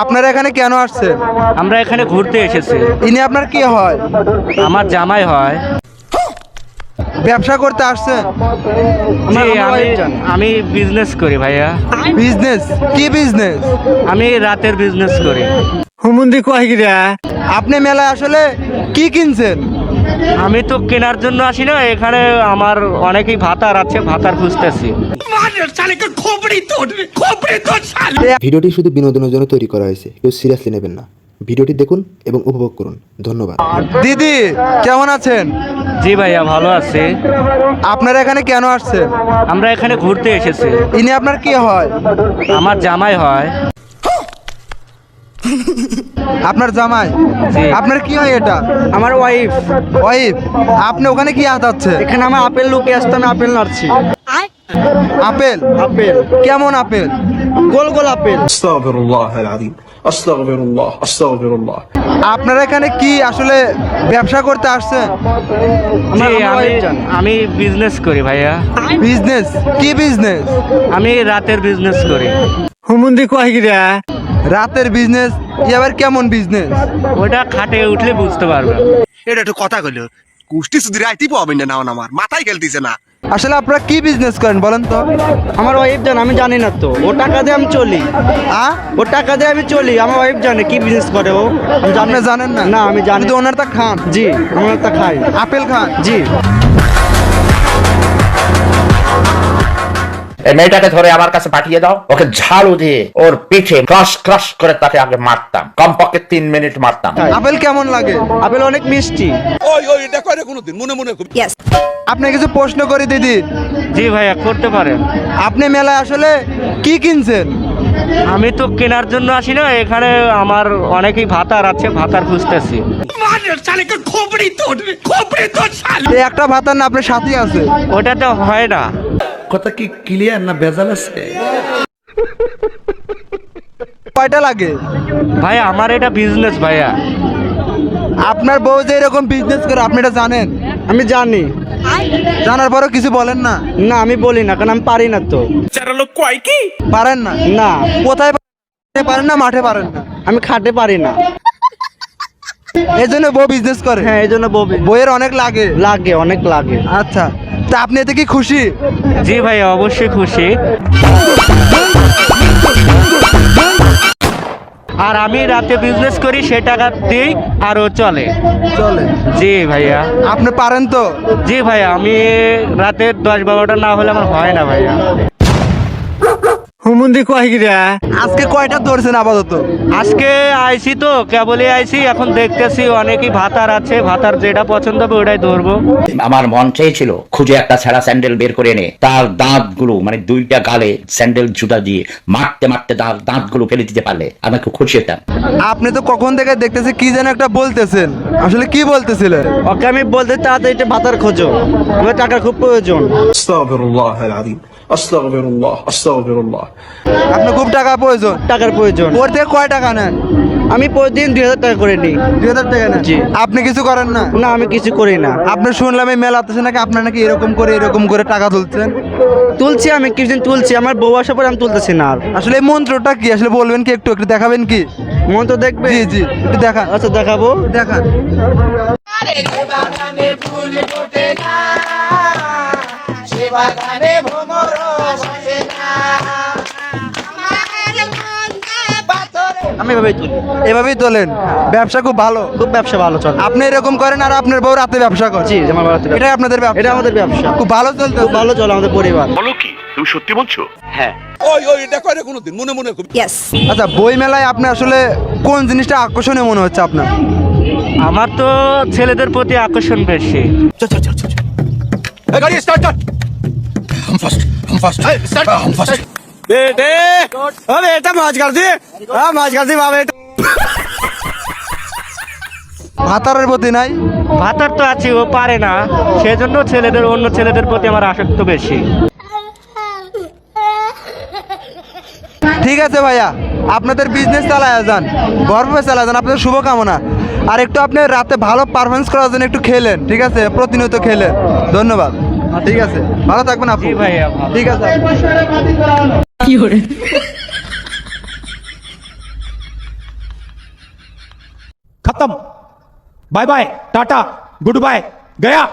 আপনারা এখানে কেন আসছেন? আমরা এখানে ঘুরতে এসেছি। ইনি আপনার কি হয়? আমার জামাই হয়। ব্যবসা করতে আসছেন? জি আমি আমি বিজনেস করি ভাইয়া। বিজনেস কি বিজনেস আমি রাতের বিজনেস করি। হুমুন্দি কয় গিরা? আপনি মেলায় আসলে কি কিনছেন? আমি তো কেনার জন্য আসি না এখানে আমার অনেকেই ভাতার আছে ভাতার খুঁজতেছি। ভিডিওটি শুধু বিনোদনের জন্য তৈরি করা হয়েছে কেউ সিরিয়াসলি নেবেন না। ভিডিওটি দেখুন এবং উপভোগ করুন। ধন্যবাদ। দিদি কেমন আছেন? জি ভাইয়া ভালো আছি। আপনারা এখানে কেন আসছেন? আমরা এখানে ঘুরতে এসেছি। ইনি আপনার কি হয়? আমার জামাই হয়। আপনার জামাই? আপনার কি হয় এটা? আমার ওয়াইফ ওয়াইফ আপনি ওখানে কি আতাচ্ছে এখানে আমার আপেল লুকিয়ে আসতে আমি আপেল নাড়ছি। আপেল? আপেল। কেমন আপেল? গোল গোল আপেল। আপনারা এখানে কি আসলে ব্যবসা করতে আসছেন? আমি বিজনেস করি ভাইয়া। বিজনেস কি বিজনেস আমি রাতের বিজনেস করি। হুমুন্দি কয় রাতের বিজনেস এবার কেমন বিজনেস ওটা খাটে উঠলে বুঝতে পারবে। এটা একটু কথা কইলো। কুষ্টি সুদির আইতি পাবেন না নাও আমার মাথায় খেলতেছে না। আসলে আপনারা কি বিজনেস করেন বলেন তো? আমার ওয়াইফ জানে আমি জানি না তো। ও টাকা দিয়ে আমি চলি। আ? ও টাকা দিয়ে আমি চলি। আমার ওয়াইফ জানে কি বিজনেস করে ও। আমি জানি। জানেন না? না আমি জানি তো ওনার তা খান। জি আমি একটা খাই। আপেল খান? জি। এই মেয়েটাকে ধরে আমার কাছে পাঠিয়ে দাও। ওকে ঝাড়ু দিয়ে ওর পিঠে ক্রাশ ক্রাশ করে তাকে আগে মারতাম। কমপক্ষে তিন মিনিট মারতাম। আপেল কেমন লাগে? আপেল অনেক মিষ্টি। ওই ওই এটা করে কোনোদিন মনে মনে করি। আপনি কিছু প্রশ্ন করি দিদি? জি ভাইয়া করতে পারেন। আপনি মেলায় আসলে কি কিনছেন? আমি তো কেনার জন্য আসি না এখানে আমার অনেকেই ভাতার আছে ভাতার খুঁজতেছি। একটা ভাতার না আপনার সাথে আছে। ওটা তো হয় না। কথা কি ক্লিয়ার না ভেজাল আছে? কয়টা লাগে? ভাই আমার এটা বিজনেস ভাইয়া। আপনার বউ যে এরকম বিজনেস করে আপনি এটা জানেন? আমি জানি। জানার পরেও কিছু বলেন না? না আমি বলি না কারণ আমি পারি না তো। কয় কি? পারেন না? না কোথায় পারেন? পারেন না মাঠে পারেন না? আমি খাটে পারি না। এই জন্য বউ বিজনেস করে? হ্যাঁ এই জন্য বউ বইয়ের অনেক লাগে। লাগে অনেক লাগে। আচ্ছা। তা আপনি এতে কি খুশি? জি ভাই অবশ্যই খুশি। আর আমি রাতে বিজনেস করি সে টাকা দিই আরও চলে। চলে। জি ভাইয়া। আপনি পারেন তো? জি ভাইয়া আমি রাতে দশ বারোটা না হলে আমার হয় না ভাইয়া। হুমুন্দি কয় গিরা আজকে কয়টা ধরছেন আপাতত? আজকে তো কেবলই এখন দেখতেছি অনেকই ভাতার আছে ভাতার যেটা পছন্দ হবে ওটাই ধরবো। আমার মন চেয়েছিল খুঁজে একটা ছেঁড়া স্যান্ডেল বের করে এনে তার মানে দুইটা গালে স্যান্ডেল জুতা দিয়ে মারতে মারতে দাঁতগুলো ফেলে দিতে পারলে আমি খুব খুশি হতাম। আপনি তো কখন থেকে দেখতেছি কি যেন একটা বলতেছেন। আসলে কি বলতেছিলেন? ওকে আমি বলতে তাড়াতাড়ি ভাতার খোঁজো আমার টাকার খুব প্রয়োজন। আস্তাগফিরুল্লাহ আল আযীম আস্তাগফিরুল্লাহ আস্তাগফিরুল্লাহ। আপনার খুব টাকা প্রয়োজন। টাকার প্রয়োজন। ওর কয় টাকা নেন? আমি প্রতিদিন দুই হাজার টাকা করে নিই। দুই হাজার টাকা না জি। আপনি কিছু করেন না? না আমি কিছু করি না। আপনি শুনলাম এই মেলা আসছে নাকি আপনার নাকি এরকম করে এরকম করে টাকা তুলছেন? তুলছি আমি কিছুদিন তুলছি। আমার বউ আসার পর আমি তুলতেছি না আসলে এই মন্ত্রটা কি? আসলে বলবেন কি? একটু একটু দেখাবেন কি? মন্ত্র দেখবে? জি জি একটু দেখা আচ্ছা দেখাবো। দেখান। আমি এভাবেই তুলি। এভাবেই তোলেন। ব্যবসা খুব ভালো। খুব ব্যবসা ভালো চলে। আপনি এরকম করেন আর আপনার বউ রাতে ব্যবসা করেন। জি আমার বাড়িতে ব্যবসা। এটাই আপনাদের ব্যবসা। এটা আমাদের ব্যবসা। খুব ভালো চলতে খুব ভালো চলে আমাদের পরিবার। ওই ওই এটা করে কোনোদিন মনে মনে আচ্ছা বই মেলায় আপনি আসলে কোন জিনিসটা আকর্ষণীয় মনে হচ্ছে আপনার? আমার তো ছেলেদের প্রতি আকর্ষণ বেশি। গাড়ি স্টার্ট স্টার্ট हम फर्स्ट हम फर्स्ट स्टार्ट हम फर्स्ट বেটে ও বেটা মাছ কাট দি হ্যাঁ মাছ কাট দি বাবা ভাতারের প্রতি নাই ভাতার তো আছে ও পারে না সেজন্য ছেলেদের অন্য ছেলেদের প্রতি আমার আসক্ত বেশি ঠিক আছে ভাইয়া আপনাদের বিজনেস চালায় যান গর্বে চালায় যান আপনাদের শুভকামনা আর একটু আপনি রাতে ভালো পারফরমেন্স করার জন্য একটু খেলেন ঠিক আছে প্রতিনিয়ত খেলেন ধন্যবাদ হ্যাঁ, ঠিক আছে। ভালো থাকবেন আপনি আপু ঠিক আছে। খতম। Bye bye tata good bye Gaya.